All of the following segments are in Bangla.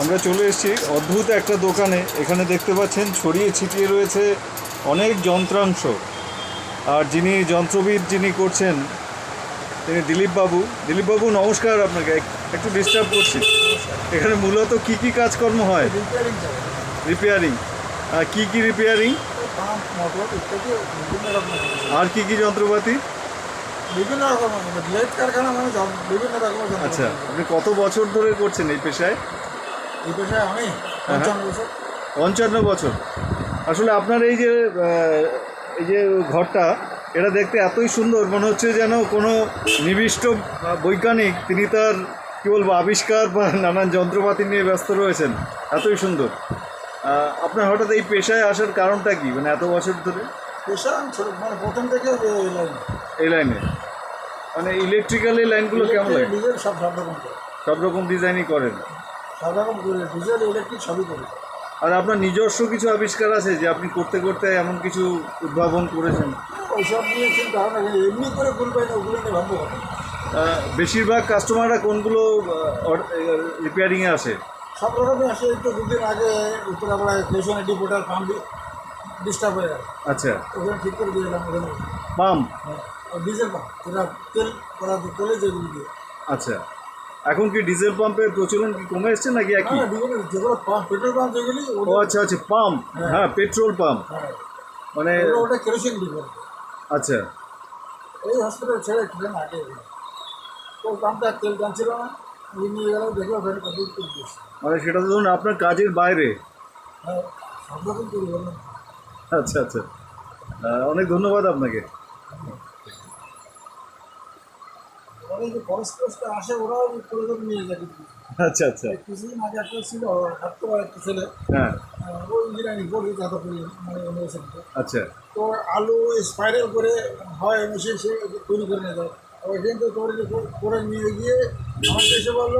আমরা চলে এসেছি অদ্ভুত একটা দোকানে। এখানে দেখতে পাচ্ছেন ছড়িয়ে ছিটিয়ে রয়েছে অনেক যন্ত্রাংশ। আর যিনি যন্ত্রবিদ যিনি করছেন তিনি দিলীপবাবু। দিলীপবাবু নমস্কার আপনাকে। একটু ডিস্টার্ব করছি। এখানে মূলত কি কি কাজকর্ম হয়? রিপেয়ারিং আর কি কি রিপেয়ারিং। আর কি কি যন্ত্রপাতি? বিভিন্ন মানে কারখানা মানে বিভিন্ন রকমের আচ্ছা আপনি কত বছর ধরে করছেন এই পেশায়? এই পেশায় আমি? পঞ্চান্ন বছর। পঞ্চান্ন বছর। আসলে আপনার এই যে এই যে ঘরটা এটা দেখতে এতই সুন্দর মনে হচ্ছে যেন কোনো নিবিষ্ট বৈজ্ঞানিক তিনি তার কী বলব আবিষ্কার বা নানান যন্ত্রপাতি নিয়ে ব্যস্ত রয়েছেন। এতই সুন্দর। আপনার হঠাৎ এই পেশায় আসার কারণটা কি? মানে এত বছর ধরে? পেশা মানে প্রথম থেকে এই লাইনে। মানে ইলেকট্রিক্যাল এই লাইনগুলো কেমন লাগে? সব সব রকম সব রকম ডিজাইনই করেন। সব রকম করে ডিজেল ইলেকট্রিক সবই করি আর আপনার নিজস্ব কিছু আবিষ্কার আছে যে আপনি করতে করতে এমন কিছু উদ্ভাবন করেছেন? ওইসব নিয়ে চিন্তা ভাবনা। এমনি করে পাই না ওগুলো নিয়ে ভাববো। বেশিরভাগ কাস্টমাররা কোনগুলো রিপেয়ারিংয়ে আসে? সব রকমই আসে তো দুদিন আগে উত্তরাপাড়ায় স্টেশনে ডিপোটার পাম্প ডিস্টার্ব হয়ে গেল। আচ্ছা। ওখানে ঠিক করে দিয়ে এলাম ওখানে পাম্প? ডিজেল পাম্প যেটা তেল করা তেলে যেগুলো দিয়ে। আচ্ছা। এখন কি ডিজেল পাম্পের প্রচলন কি কমে এসছে নাকি একই? হ্যাঁ যেগুলো পাম্প পেট্রোল পাম্প যেগুলি ও আচ্ছা আচ্ছা পাম্প হ্যাঁ। পেট্রোল পাম্প হ্যাঁ। মানে ওটা কেরোসিন ডিজেল আচ্ছা। এই হসপিটাল ছেড়ে ট্রেন আগে তো পাম্পটা তেল টানছিল না ওই নিয়ে গেল দেখে ওখানে কমপ্লিট করে দিয়েছে। মানে সেটা তো ধরুন আপনার কাজের বাইরে। হ্যাঁ সব রকম আচ্ছা আচ্ছা। অনেক ধন্যবাদ আপনাকে। ওরা যে ফরেস্ট ফরেস্টটা আসে ওরাও করে করে নিয়ে যায় আচ্ছা আচ্ছা। কিছুদিন আগে একটা ছিল পারে একটা ছেলে। হ্যাঁ। ও ইঞ্জিনিয়ারিং যাদবপুরি মানে ইউনিভার্সিটিতে আচ্ছা। তো আলু স্পাইরাল করে হয় মেশিন সে তৈরি করে নিয়ে যায়। আবার এখান থেকে তৈরি করে- করে নিয়ে গিয়ে আমার এসে বলল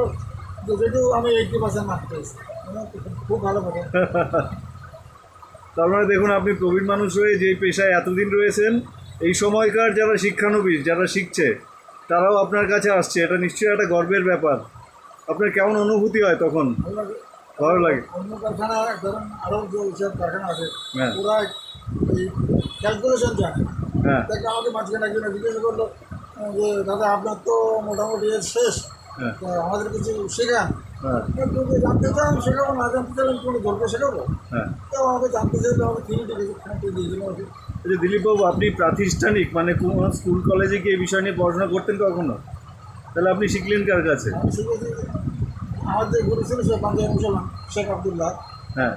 যে যেটু আমি এইটটি পার্সেন্ট মার্ক পেয়েছি খুব ভালো কথা। তার মানে দেখুন আপনি প্রবীণ মানুষ হয়ে যে পেশায় এতদিন রয়েছেন এই সময়কার যারা শিক্ষানবিশ যারা শিখছে তারাও আপনার কাছে আসছে এটা নিশ্চয়ই একটা গর্বের ব্যাপার। আপনার কেমন অনুভূতি হয় তখন? ভালো লাগে। অন্য কারখানা ধরুন আরও কারখানা আছে হ্যাঁ। ওরা এই ক্যালকুলেশন জানে। হ্যাঁ। আমাকে মাঝখানে একজন জিজ্ঞেস করল যে দাদা আপনার তো মোটামুটি শেষ। হ্যাঁ। তো আমাদের কিছু শেখান? হ্যাঁ। জানতে চান না জানতে চাইলে কোনো গল্প শেখাবো হ্যাঁ। তো আমাকে জানতে চাইলে আমাকে। দিলীপবাবু আপনি প্রাতিষ্ঠানিক মানে কোনো স্কুল কলেজে এই বিষয় নিয়ে পড়াশোনা করতেন কখনো? তাহলে আপনি শিখলেন কার কাছে? আমি শিখেছি আমার যে গুরু ছিল সে পাঞ্জাব মুসলমান শেখ আবদুল্লাহ। হ্যাঁ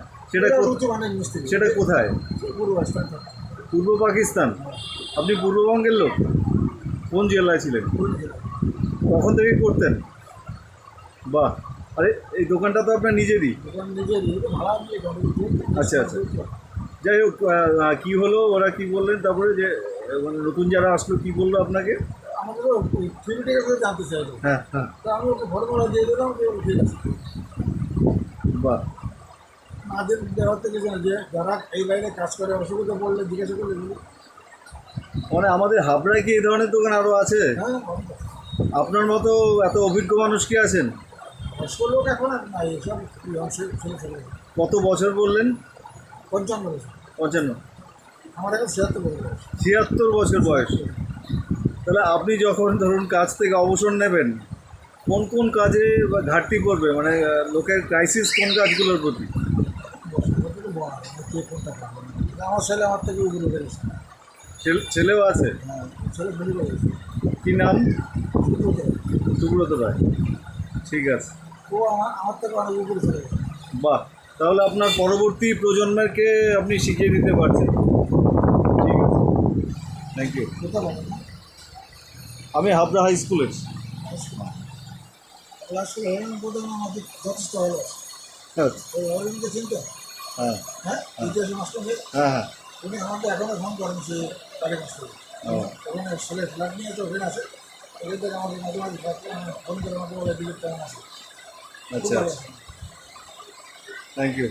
সেটা কোথায়? সে গুরু পূর্ব পাকিস্তান? আপনি পূর্ববঙ্গের লোক? কোন জেলায় ছিলেন? কখন থেকে করতেন? বাহ। আরে এই দোকানটা তো আপনার নিজেরই? দোকান নিজে দিয়ে ভাড়া দিয়ে আচ্ছা, আচ্ছা। যাই হোক কী হলো ওরা কি বললেন? তারপরে যে মানে নতুন যারা আসলো কি বলল আপনাকে? করে জানতে চাইলো। হ্যাঁ হ্যাঁ। তো আমি ওকে ফর্মুলা দিয়ে দিলাম যে ঠিক আছে বাহ। আমাদের দেওয়ার থেকে যে যারা এই লাইনে কাজ করে অসুবিধা পড়লে জিজ্ঞাসা করলে বলি, মানে আমাদের হাবড়ায় কি এই ধরনের দোকান আরও আছে? হ্যাঁ আপনার মতো এত অভিজ্ঞ মানুষ কি আছেন? বয়স্ক লোক এখন আর নাই এসব ছেলে ছেলে কত বছর বললেন? পঞ্চান্ন বছর। পঞ্চান্ন। আমার এখন ছিয়াত্তর বছর বয়স। ছিয়াত্তর বছর বয়স। তাহলে আপনি যখন ধরুন কাজ থেকে অবসর নেবেন কোন কোন কাজে ঘাটতি পড়বে? মানে লোকের ক্রাইসিস কোন কাজগুলোর প্রতি? আমার ছেলে আমার থেকে উগুলো বেড়েছে ছেলে- ছেলেও আছে? হ্যাঁ ছেলে কি নাম। সুব্রত রায়। ঠিক আছে। ও আমার আমার থেকে অনেক উপরে চলে গেছে। বাহ তাহলে আপনার পরবর্তী প্রজন্মকে আপনি শিখিয়ে দিতে পারছেন। ঠিক আছে। থ্যাংক ইউ না আমি হাবড়া হাই স্কুলের ক্লাস আমাদের যথেষ্ট ভালো আছে আচ্ছা ওই চিনতে হ্যাঁ। হ্যাঁ? ইতিহাসে মাস্টার হ্যাঁ হ্যাঁ। উনি আমাকে এখনও ফোন করেন সে তাকে মাস্টার ওখানে ছেলে ফ্ল্যাট নিয়ে তো ওখানে আছে। ওখান থেকে আমাকে মাঝে মাঝে ফোন করে কেমন আছে আচ্ছা ভালো আচ্ছা আছে। Thank you